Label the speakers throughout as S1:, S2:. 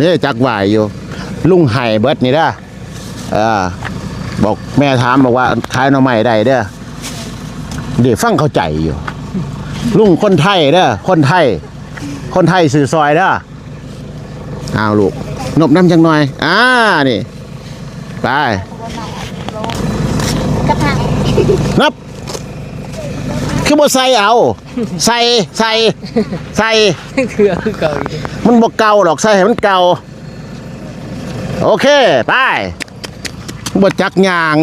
S1: นี่จักไหวายอยู่ ลุงไห่เบิดนี่เด้อเออบอกแม่ถามบอกว่าขายหน่อไม้ได้เด้อเดี๋ยวฟังเข้าใจอยู่ ลุงคนไทยเด้อคนไทย คนไทยสื่อซอยเด้อเอาลูกนบน้ำจังหน่อย อ่านี่ ไป
S2: กระถาง
S1: นับ คือบ่ใส่เอา ใส่ใส่ใส่
S3: คือคือเก่า
S1: มันบ่เก่าหรอกใส่ให้มันเก่าโอเคไปบ่จักยาง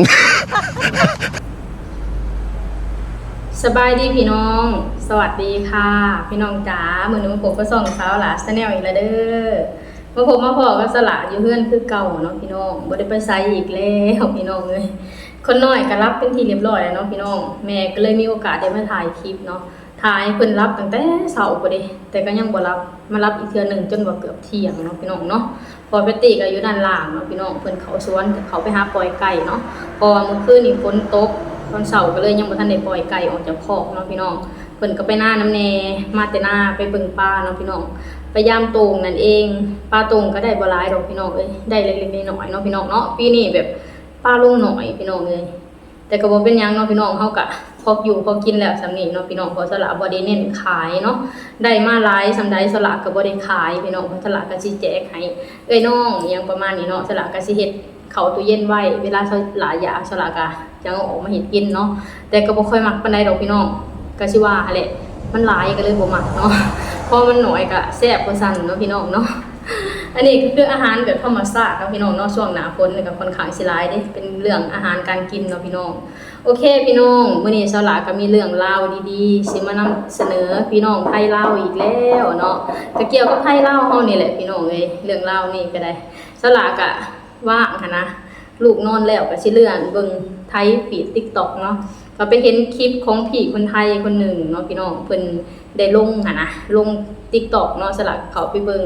S4: สบายดีพี่น้อง สวัสดีค่ะ พี่น้องจ๋าเหมือนหนูผมก็ส่องเช้าหลาสแนลอีกแล้วเด้อมาผมมาพอก็สละอยู่เพื่อนคือเก่าเนาะพี่น้องบ่ได้ไปไซอีกแล้วพี่น้องเลย คนน้อยก็รับเป็นที่เรียบร้อยแล้วเนาะพี่น้อง แม่ก็เลยมีโอกาสได้มาถ่ายคลิปเนาะถ่ายเพิ่นรับตั้งแต่เช้าบ่เด้แต่ก็ยังบ่รับมารับอีกเทื่อหนึ่งจนว่าเกือบเที่ยงเนาะพี่น้องเนาะพอไปติก็อยู่ด้านล่างเนาะพี่น้องเพิ่นเขาสวนเขาไปหาปล่อยไก่เนาะพอเมื่อคืนนี่ฝนตกตอนเสาร์ก็เลยยังบ่ทันได้ปล่อยไก่ออกจากคอกเนาะพี่น้องเพิ่นก็ไปหน้าน้ำแน่มาแต่หน้าไปเบิ่งปลาเนาะพี่น้องไปยามโตงนั่นเองปลาโตงก็ได้บ่หลายดอกพี่น้องเอ้ยได้เล็กๆน้อยๆเนาะพี่น้องเนาะปีนี้แบบ ปลาลงหน่อยพี่น้องเอ้ยแต่ก็บ่เป็นยังเนาะพี่น้องเฮาก็พออยู่พอกินแล้วสำนีเนาะพี่น้องพอสละบ่ได้เน้นขายเนาะได้มาหลายสำใดสละก็บ่ได้ขายพี่น้องพราะสละก็สิแจกให้เอ้ยน้องยังประมาณนี้เนาะสละก็สิเฮ็ดเขาตู้เย็นไว้เวลาสลายยาสลากะจะเอาออกมาเห็ดกินเนาะแต่ก็บ่ค่อยมักปานใดดอกพี่น้องก็สิว่าหั่นแหละมันหลายก็เลยบ่มักเนาะเพราะมันหน้อยก็แซ่บกว่าสั่นเนาะพี่น้องเนาะ อันนี้คืออาหารแบบธรรมชาติเนาะพี่น้องเนาะช่วงหนาฝนนี่ก็ค่อนข้างสิหลายเด้เป็นเรื่องอาหารการกินเนาะพี่น้องโอเค พี่น้องมื้อนี้สลาก็มีเรื่องราวดีๆสิมานำเสนอพี่น้องไทยลาอีกแล้วเนาะก็เกี่ยวกับไทยลาเฮานี่แหละพี่น้องเอ้ยเรื่องรานี่ก็ได้สลากะว่างหันนะลูกนอนแล้วก็สิเลื่อนเบิ่งไทยฟีด TikTok เนาะก็ไปเห็นคลิปของพี่คนไทยคนหนึ่งเนาะพี่น้องเพิ่นได้ลงหั่นนะลง TikTok เนาะสลักเขาไปเบิ่ง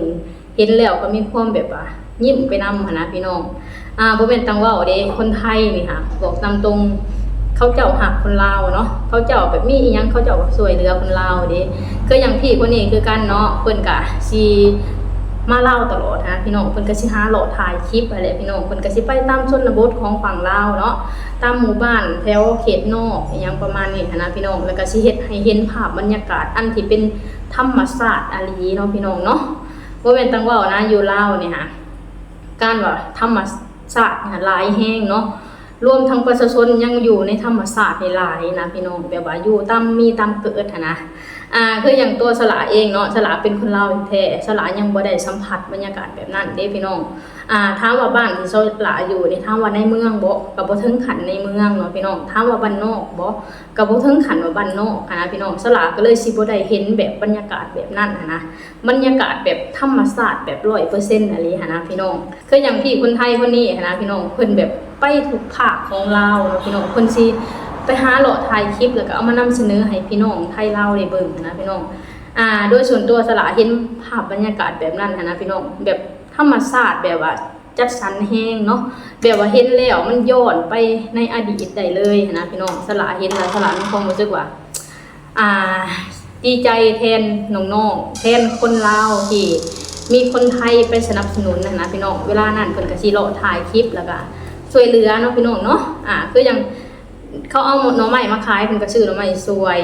S4: เห็นแล้วก็มีความแบบว่ายิ้มไปนำหนนะพี่น้อง อ่าบ่แม่นตังว้าเด้คนไทยนี่ค่ะบอกตามตรงเขาเจ้าหักคนลาวเนาะเขาเจ้าแบบมีอีหยังเขาเจ้าก็ช่วยเหลือคนลาวเด้คืออย่างพี่คนนี้คือกันเนาะเพิ่นก็สิมาเล่าตลอดนะพี่น้องเพิ่นก็สิหาโหลดถ่ายคลิปอะไรพี่น้องเพิ่นก็สิไปตามชนบทของฝั่งลาวเนาะตามหมู่บ้านแถวเขตนอกอหยังประมาณนี้นนะพี่น้องแล้วก็สิเฮ็ดให้เห็นภาพบรรยากาศอันที่เป็นธรรมชาติอาลีเนาะพี่น้องเนาะ ว่าเป็นตังว่านะอยู่ลาเนี่ค่ะการว่าธรรมศาสตร์เนี่ยหลายแห้งเนาะรวมทั้งประชาชนยังอยู่ในธรรมศาสตร์ในหลายนะพี่น้องแบบว่าอยู่ตามมีตามเกิดนะอ่าคืออย่างตัวสละเองเนาะสละเป็นคนเล่าแท้สละยังบ่ได้สัมผัสบรรยากาศแบบนั้นเด้พี่น้อง อ่าถาว่าบ้านที่สละอยู่นี่ถาว่าในเมืองบ่ก็บ่ถึงขันในเมืองเนาะพี่น้องถ้าว่าบ้านนอกบ่ก็บ่ถึงขันว่าบ้านนอกนะพี่น้องสละก็เลยสิบ่ได้เห็นแบบบรรยากาศแบบนั้นนะบรรยากาศแบบธรรมศาสตร์แบบร้อยเปอร์เซ็นต์อะไรนะพี่น้องคืออย่างพี่คนไทยคนนี้นะพี่น้องเพิ่นแบบไปทุกภาคของลาวเนาะพี่น้องเพิ่นสิไปหาเลาะถ่ายคลิปแล้วก็เอามานำเสนอให้พี่น้องไทยลาวได้เบิ่งนะพี่น้อง อ่า โดยส่วนตัวสละเห็นภาพบรรยากาศแบบนั้นนะพี่น้องแบบธรรมศาสตร์แบบว่าจัดสรรแห้งเนาะแบบว่าเห็นแล้วมันย้อนไปในอดีตได้เลยนะพี่น้องสละเห็นแล้วสละมีความรู้สึกว่า อ่า ดีใจแทนน้องๆแทนคนลาวที่มีคนไทยไปสนับสนุนนะนะพี่น้องเวลานั้นเพิ่นก็สิเลาะถ่ายคลิปแล้วก็ช่วยเหลือเนาะพี่น้องเนาะอ่าคืออย่างเขาเอาหน่อไม้มาขายเพิ่นก็ซื้อหน่อไม้สวย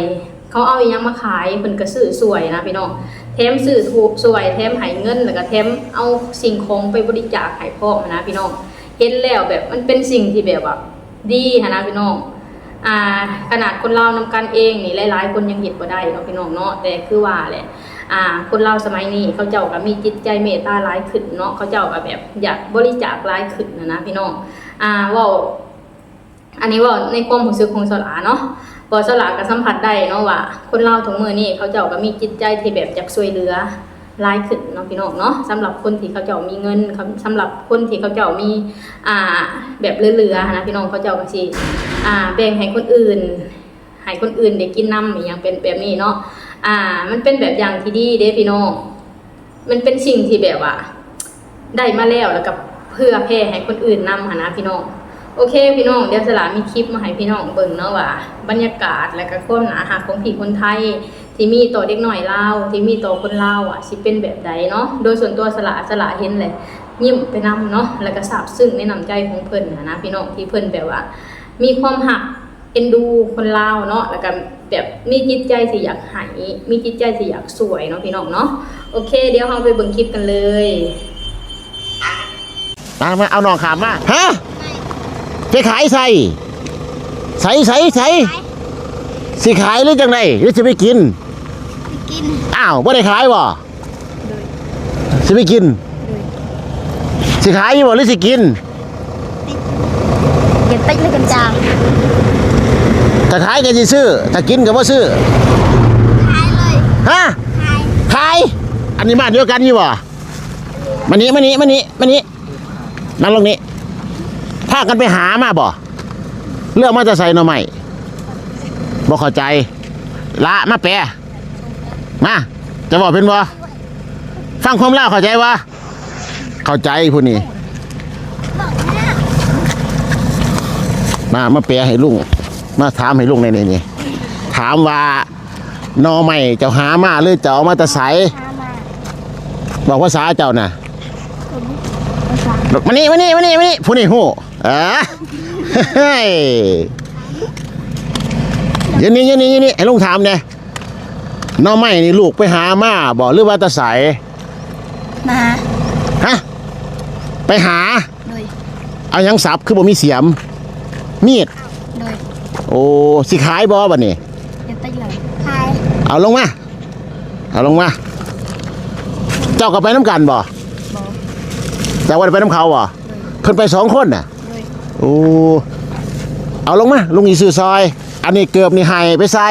S4: เขาเอาอีหยังมาขายเพิ่นก็ซื้อสวยนะพี่น้องแถมซื้อถูกสวยแถมให้เงินแล้วก็แถมเอาสิ่งของไปบริจาคให้พ่อมนะพี่น้องเห็นแล้วแบบมันเป็นสิ่งที่แบบว่าดีนะพี่น้องอ่าขนาดคนเราวนำกันเองนี่หลายๆ คนยังเห็นบ่ได้เนาะพี่น้องเนาะแต่คือว่าแหละอ่าคนเราสมัยนี้เขาเจ้าก็มีจิตใจเมตตาหลายขึ้นเนาะเขาเจ้าก็แบบอยากบริจาคหลายขึ้นนะนะพี่น้องอ่าว่าอันนี้ว่าในความรู้สึกของสลาเนาะ พอสลาก็สัมผัสได้เนาะว่า คนเราทุกมือนี่เขาเจ้าก็มีจิตใจที่แบบอยากช่วยเหลือหลายขึ้นเนาะพี่น้องเนาะสำหรับคนที่เขาเจ้ามีเงินเขาสำหรับคนที่เขาเจ้ามีอ่าแบบเหลือๆนะพี่น้องเขาเจ้าก็สิอ่าแบ่งให้คนอื่นให้คนอื่นได้กินน้ำอย่างเป็นแบบนี้เนาะอ่า มันเป็นแบบอย่างที่ดีเด้พี่น้องมันเป็นสิ่งที่แบบว่า ได้มาแล้วแล้วก็เพื่อแพ่ให้คนอื่นนำหนะพี่น้อง โอเคพี่น้องเดี๋ยวสลามีคลิปมาให้พี่น้องเบิ่งเนาะว่าบรรยากาศและก็ความหนาหักของผีคนไทย ที่มีต่อเด็กหน่อยเล่าที่มีต่อคนเล่าอะสิเป็นแบบใดเนาะโดยส่วนตัวสละสละเห็นเลยยิ้มไปนำเนาะแล้วก็ซาบซึ้งในน้ำใจของเพิ่นนะนะพี่น้องที่เพิ่นแบบว่า มีความหักเอ็นดูคนลาวเนาะแล้วก็แบบมีจิตใจสิอยากหายมีจิตใจสิอยากสวยเนาะพี่น้องเนาะโอเค เดี๋ยวเราไปเบิ่งคลิปกันเลย
S1: มามาเอาหนองขามมาฮะ จะขายใส่ใส่ใส่ใส่สิขายหรือจังไดหรือจะไปกิน
S2: กิน
S1: อ้าวไม่ได้ขายบ่สิไปกิน สิขายอยู่บ่หรือสิกิน
S2: เก็บติ๊กเลยกันจาง
S1: ถ้าขายก็สิซื้อถ้ากินก็บ่ซื้อ
S2: ขายเลย
S1: ฮะ
S2: ขาย
S1: ขายอันนี้บ้านเดียวกันอยู่บ่มานี้มานี้มานี้มานี้นั่งลงนี้ พากันไปหามาบ่เรื่องมาจะใส่หน่อไม้บ่เข้าใจ ละมาแปลมาจะบอกเป็นบ่ฟังความเล่าเข้าใจวะเข้าใจผู้นี้
S2: มามา
S1: มาแปลให้ลุงมาถามให้ลุงในนี่นี่ถามว่านอไม่เจ้าหามาหรือเจ้าเอามาแตะใส
S2: พามา
S1: บอกภาษาเจ้าน่ะ
S2: ภาษา
S1: บอกมานี่มานี่มานี่มานี่ผู้นี่หูเอะเฮ้ยอยันนี้อยันนี้อยันนี้ให้ลุงถามเนี่ยหนอไม่นี่ลูกไปหามาบอกหรือว่าแตะใส
S2: มา
S1: ฮะไปหา
S2: โดย
S1: เอาหยังสับคือบ่มีเสียม มีด
S2: โดย
S1: โอ้สิขายบ่บัดนี้
S2: เก็บติ๊กเลยขาย
S1: เอาลงมา เอาลงมา เจ้าก็ไปน้ำกันบ่
S2: บอก
S1: เจ้าว่าได้ไปน้ำเขาบ่เพิ่นไปสองคนน่ะ
S2: โดย
S1: โอ้เอาลงมาลุงอีซื้อซอย อันนี้เกือบนี่ให้ไปใส่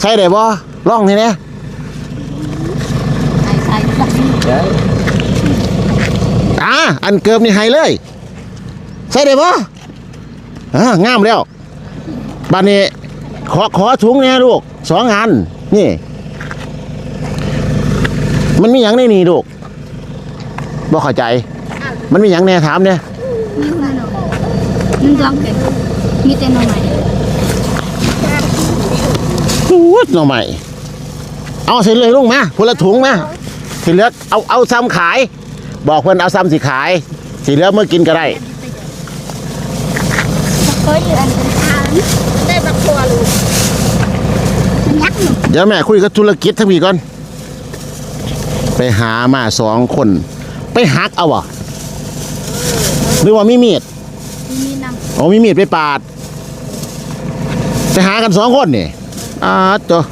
S1: ใส่ได้บ่ล่องนี่นะ
S2: ขายขายแบบนี้
S1: อ่าอันเกือบนี่ให้เลยใส่ได้บ่อ่างามแล้วบัดนี้ขอขอถุงเนี่ยลูกสองอันนี่ มันมีหยังในนี่ลูก บ่เข้าใจ มันมีหยังแน่ถามเนี่ย
S2: มีขนมมันต้องเก็บมีแต่หน่อไม้
S1: พูดหน่อใหม่ เอาเสร็จเลยลุงมาคนละถุงมาสิเหลือเอาเอาซ้ำขาย บอกเพื่อนเอาซ้ำสิขายสิเหลือเมื่อกินก็ได้
S2: เคยอยู่อันเป็นทางได้บักตัวลูกมันยักษ์หนู
S1: เดี๋ยวแม่คุยกับธุรกิจทั้งปีก่อน ไปหามาสองคน ไปหักเอาวะหรือว่ามีมีด
S2: มีน
S1: อ๋อมีมีดไปปาด ไปหากันสองคนนี่อ่าตัว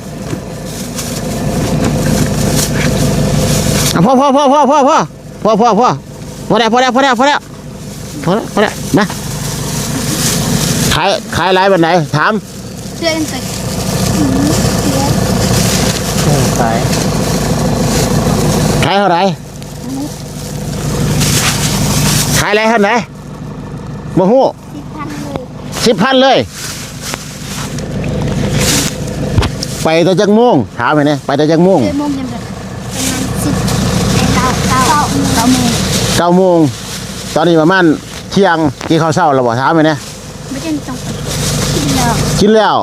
S1: อะพ่อพ่อพ่อพ่อพ่อพ่อพ่อพ่อพ่อพอแล้วพอแล้วพอแล้วพอแล้วพอแล้วพอแล้วมาขายขายอะไรแบบไหนถามำ
S2: เสื้ออันตึก
S3: ขาย
S1: ขายเท่าไหร่ขายอะไรเท่าไหร่โมหู
S2: สิบพันเลย
S1: สิบพันเลย ไปแต่จังม่วงถามไปเนี่ยไปแต่จังม่วง
S2: เสื้อโมงยังแบบประมาณสิบเก้าเก้าเก้าเก้าโมง
S1: เก้าโมงตอนนี้ประมาณเที่ยงกินข้าวเช้าเราบอกถามไปเนี่ย
S2: ไม่ได้ต้องกินแล้ว
S1: กินแล้ว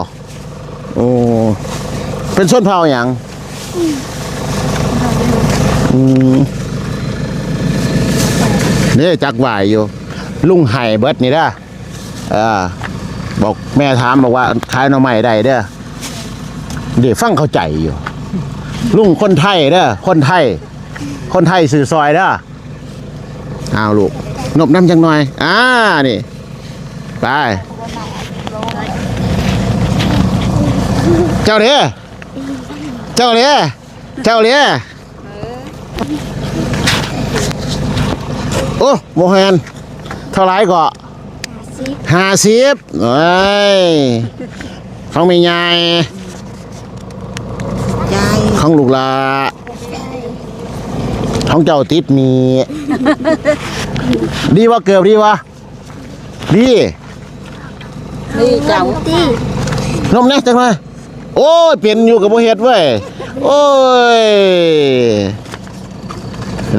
S1: โอ้เป็นส้นเผาอย่างอืม นี่จักไหวายอยู่ ลุงไห่เบิดนี่เด้อเออบอกแม่ถามบอกว่าขายหน่อไม้ได้เด้อเดี๋ยวฟังเข้าใจอยู่ ลุงคนไทยเด้อคนไทย คนไทยสื่อซอยเด้อเอาลูกนบน้ำจังหน่อย อ่านี่ ไป เจ้าเด้เจ้าเด้เจ้าเด้ โอ้โมแฮนเท่าไหรก็
S2: สิบ
S1: ห้าสิบเอ้ยของไม่ใหญ่
S2: ใจ
S1: ของลูกหลาของเจ้าติดหมี ดีวะเกือบดีวะดี
S2: นี่เจ้าที่
S1: นมแน่จังเลยโอ้ยเปลี่ยนอยู่กับโมเฮ็ดเว้ย โอ้ย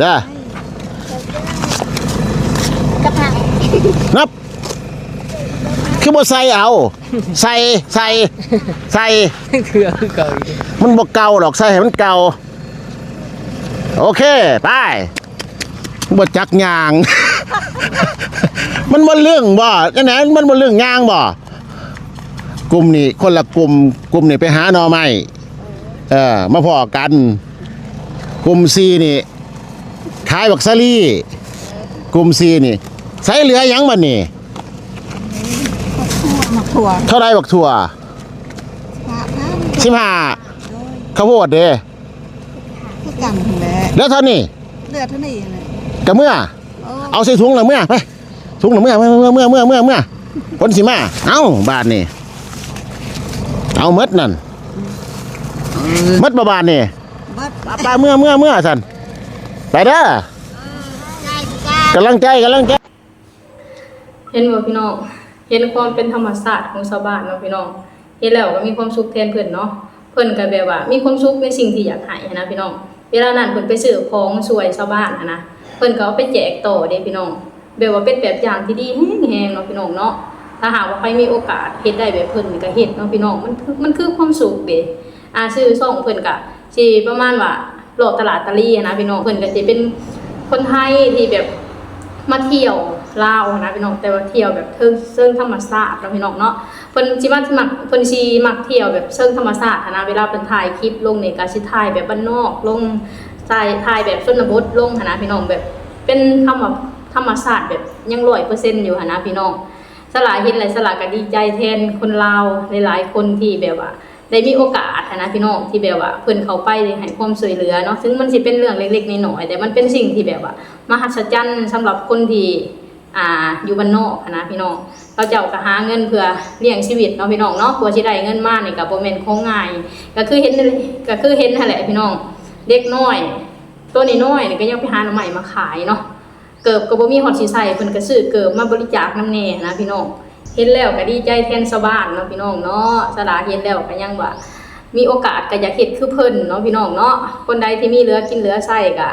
S1: เด้อ
S2: กระเพรา
S1: นับ คือบ่ใส่เอา ใส่ใส่ใส่
S3: คือคือเก่าอีก
S1: มันบ่เก่าหรอกใส่ให้มันเก่า โอเคไปบ่จักยาง มันบ่เรื่องบ่จังไหนมันบ่เรื่องยางบ่กลุ่มนี้คนละกลุ่มกลุ่มนี้ไปหาหน่อไม้เออมาพอกัน กลุ่มซีนี่ขายบักซาลี่กลุ่มซีนี่ใส่เหลือหยังบัดนี้
S2: มา ถั่ว
S1: เท่าไรบักถั่ว
S2: พระพระ
S1: สิบห้าข้าวโพดเด้
S2: ก็จำแหละ
S1: แล้วเท่านี้
S2: เลือดเท่านี้เลย
S1: กะเมื่อ
S2: โอ้
S1: เอาใส่ถุงละเมื่อไปถุงละเมื่อเมื่อเมื่อเมื่อเมื่อเมื่อเมื่อคนสิมาเอาบาทนี่เอาเมดนั่นเมดบ่บาทนี่
S2: บัด
S1: ปลาเมื่อเมื่อเมื่อสันไปเด้อ
S2: ง่ายจ้ากำ
S1: ลังใจกำลังใจ
S4: เห็นบ่พี่น้อง เห็นความเป็นธรรมชาสติของชาวบ้านเนาะพี่น้องเห็นแล้วก็มีความสุขแทนเพิ่อนเนาะเพิ่อนก็แบบว่า มีความสุขในสิ่งที่อยากให้นะพี่น้อง เวลานั้นเพิ่อนไปซื้อของช่วยชาวบ้านนะเพิ่อนก็เอาไปแจกต่อเด้พี่น้องแบบว่าเป็นแบบอย่างที่ดีแฮงๆเนาะพี่น้องเนาะถ้าหากว่าใครมีโอกาสเฮ็ดได้แบบเพิ่นนี่ก็เฮ็ดเนาะพี่น้องมันคือมันคือความสุขเด้อาซื้อซ่องเพิ่นก็สิประมาณว่าโลดตลาดตะลี่นนะพี่น้องเพิ่นก็สิเป็นคนไทยที่แบบมาเที่ยว ลาวนะพี่น้องแต่ว่าเที่ยวแบบเทิงเชิงธรรมชาติเนาพี่น้องเนาะเพิ่นสิมามักเพิ่นสิมักเที่ยวแบบเชิงธรรมชาติหั้นะเวลาเพิ่นถ่ายคลิปลงนี่ก็สิถ่ายแบบบ้านนอกลงถ่ายถ่ายแบบชนบทลงหั้นะพี่น้องแบบเป็นธรรมธรรมชาติแบบยัง100%อยู่หั้นนะพี่น้องสลาเห็นอะไรสลาก็ดีใจแทนคนลาวหลายๆคนที่แบบว่าได้มีโอกาสนะพี่น้องที่แบบว่าเพิ่อนเขาไปให้ความช่วยเหลือเนาะซึ่งมันสิเป็นเรื่องเล็กๆน้อยๆแต่มันเป็นสิ่งที่แบบว่า มหัศจรรย์สำหรับคนที่ อ่าอยู่บ้านนอกนะพี่น้องเราเจ้าก็หาเงินเพื่อเลี้ยงชีวิตเนาะพี่น้องเนาะกว่าสิได้เงินมากนี่ก็บ่แม่นของง่าย ก็คือเห็นก็คือเห็นนั่นแหละพี่น้อง เด็กน้อย ตัวนี้น้อยนี่ก็ยังไปหาหน่อใหม่มาขายเนาะเกิบก็บ่มีฮอดสิใส่เพิ่นก็ซื้อเกิบมาบริจาคน้ำแน่นะพี่น้องเห็นแล้วก็ดีใจแทนชาวบ้านเนาะพี่น้องเนาะสลาเห็นแล้วก็ยังว่ามีโอกาสก็อยากเฮ็ดคือเพิ่นเนาะพี่น้องเนาะคนใดที่มีเหลือกินเหลือใช้ก็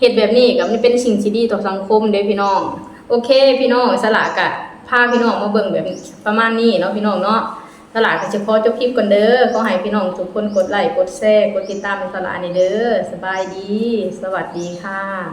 S4: เฮ็ดแบบนี้ก็มันเป็นสิ่งที่ดีต่อสังคมเด้พี่น้อง โอเค พี่น้องสลากะพาพี่น้องมาเบิ่งแบบประมาณนี้เนาะพี่น้องเนาะสลาก็จะขอจบคลิปก่อนเด้อขอให้พี่น้องทุกคนกดไลค์กดแชร์กดติดตามในสลานี่เด้อสบายดี สวัสดีค่ะ